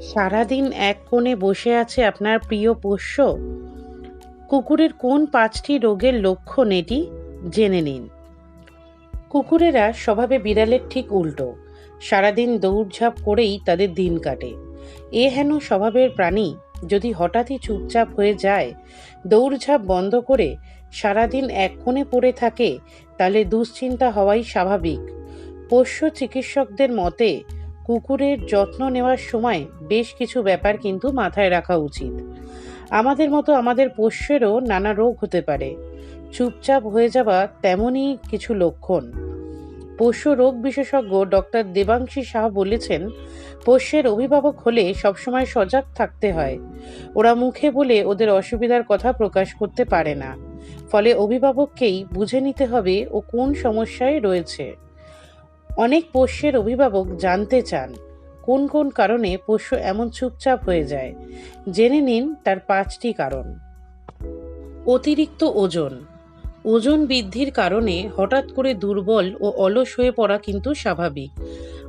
সারাদিন এক কোণে বসে আছে আপনার প্রিয় পোষ্য? কুকুরের কোন পাঁচটি রোগের লক্ষণ এটি? জেনে নিন। কুকুরেরা স্বভাবে বিড়ালের ঠিক উল্টো। সারাদিন দৌড়ঝাঁপ করেই তাদের দিন কাটে। এ হেন স্বভাবের প্রাণী, যদি হঠাৎই চুপচাপ হয়ে যায়, দৌড়ঝাঁপ বন্ধ করে সারাদিন এক কোণে পড়ে থাকে, তাহলে দুশ্চিন্তা হওয়াই স্বাভাবিক। পোষ্য চিকিৎসকদের মতে কুকুরের যত্ন নেওয়ার সময় বেশ কিছু ব্যাপার কিন্তু মাথায় রাখা উচিত। আমাদের মতো আমাদের পোষ্যেরও নানা রোগ হতে পারে। চুপচাপ হয়ে যাওয়া তেমনই কিছু লক্ষণ। পোষ্য রোগ বিশেষজ্ঞ ডক্টর দেবাংশী শাহ বলেছেন, পোষ্যের অভিভাবক হলে সবসময় সজাগ থাকতে হয়। ওরা মুখে বলে ওদের অসুবিধার কথা প্রকাশ করতে পারে না। ফলে অভিভাবককেই বুঝে নিতে হবে ও কোন সমস্যায় রয়েছে। অনেক পোষ্যের অভিভাবক জানতে চান কোন কোন কারণে পোষ্য এমন চুপচাপ হয়ে যায়। জেনে নিন তার পাঁচটি কারণ। অতিরিক্ত ওজন। ওজন বৃদ্ধির কারণে হঠাৎ করে দুর্বল ও অলস হয়ে পড়া কিন্তু স্বাভাবিক।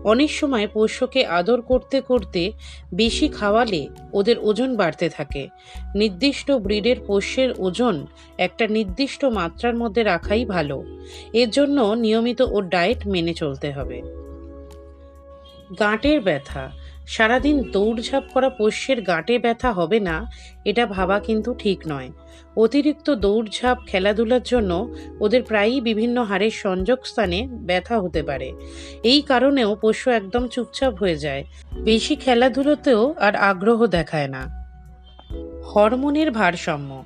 অনেক সময় পোষ্যকে আদর করতে করতে বেশি খাওয়ালে ওদের ওজন বাড়তে থাকে। নির্দিষ্ট ব্রিডের পোষ্যের ওজন একটা নির্দিষ্ট মাত্রার মধ্যে রাখাই ভালো। এর জন্য নিয়মিত ওর ডায়েট মেনে চলতে হবে। গাঁটের ব্যথা সারাদিন দৌড়ঝাঁপ করা পোষ্যের গাঁটে ব্যথা হবে না, এটা ভাবা কিন্তু ঠিক নয়। অতিরিক্ত দৌড়ঝাঁপ খেলাধুলার জন্য ওদের প্রায়ই বিভিন্ন হাড়ের সংযোগ স্থানে ব্যথা হতে পারে। এই কারণেও পোষ্য একদম চুপচাপ হয়ে যায়। বেশি খেলাধুলোতেও আর আগ্রহ দেখায় না। হরমোনের ভারসাম্য।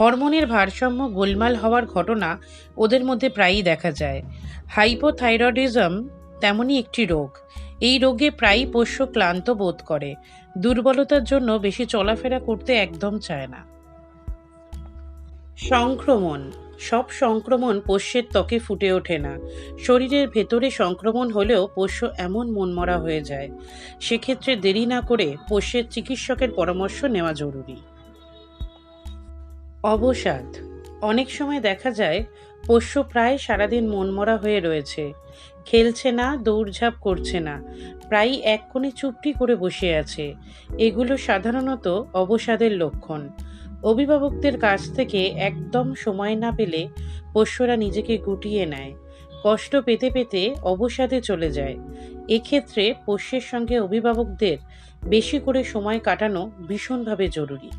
হরমোনের ভারসাম্য গোলমাল হওয়ার ঘটনা ওদের মধ্যে প্রায়ই দেখা যায়। হাইপোথাইরয়েডিজম তেমনই একটি রোগ। এই রোগে প্রায়ই পোষ্য ক্লান্ত বোধ করে। দুর্বলতার জন্য বেশি চলাফেরা করতে একদম চায় না। সংক্রমণ। সব সংক্রমণ পোষ্যের ত্বকে ফুটে ওঠে না। শরীরের ভেতরে সংক্রমণ হলেও পোষ্য এমন মনমরা হয়ে যায়। সেক্ষেত্রে দেরি না করে পোষ্যের চিকিৎসকের পরামর্শ নেওয়া জরুরি। অবসাদ। অনেক সময় দেখা যায়, পোষ্য প্রায় সারাদিন মনমরা হয়ে রয়েছে। খেলছে না, দৌড়ঝাঁপ করছে না। প্রায় এক কোণে চুপটি করে বসে আছে। এগুলো সাধারণত অবসাদের লক্ষণ। অভিভাবকদের কাছ থেকে একদম সময় না পেলে পোষ্যরা নিজেকে গুটিয়ে নেয়। কষ্ট পেতে পেতে অবসাদে চলে যায়। এক্ষেত্রে পোষ্যের সঙ্গে অভিভাবকদের বেশি করে সময় কাটানো ভীষণভাবে জরুরি।